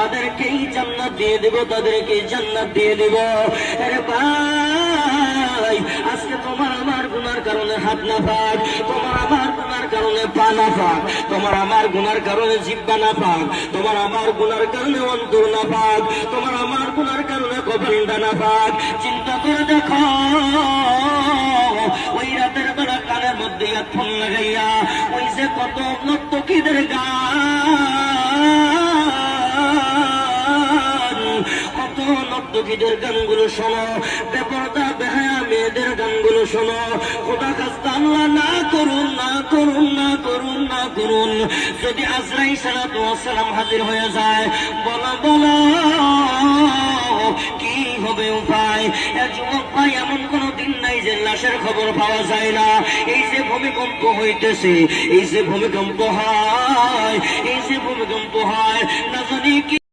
তাদেরকেই জান্নাত দিয়ে দেব, তাদেরকেই জান্নাত দিয়ে দেব। আরে ভাই, আজকে তোমার আমার গুনার কারণে হাত না পাক, তোমার আমার গুনার কারণে পা না পাক, তোমার আমার গুনার কারণে জিব্বা না পাক, তোমার আমার গুনার কারণে অন্তর না পাক, তোমার আমার গুনার কারণে কপালটা না পাক। চিন্তা করে দেখো, ওই রাতের বেলা কানের মধ্যে ফোন লাগাইয়া, ওই যে কত নর্তকীদের গান নর্তকীদের গানগুলো শোনো। বেপরদা বেহায়া মেয়েদের গানগুলো শোনো। খোদা কাস্তা না করুন না করুন না করুন না করুন। যদি আজরাই সালাম হাজির হয়ে যায়, বলো বলো, কি হবে উপায়? যুবক ভাই, এমন কোন দিন নাই যে লাশের খবর পাওয়া যায় না। এই যে ভূমিকম্প হইতেছে, এই যে ভূমিকম্প হয়, এই যে ভূমিকম্প হয়, না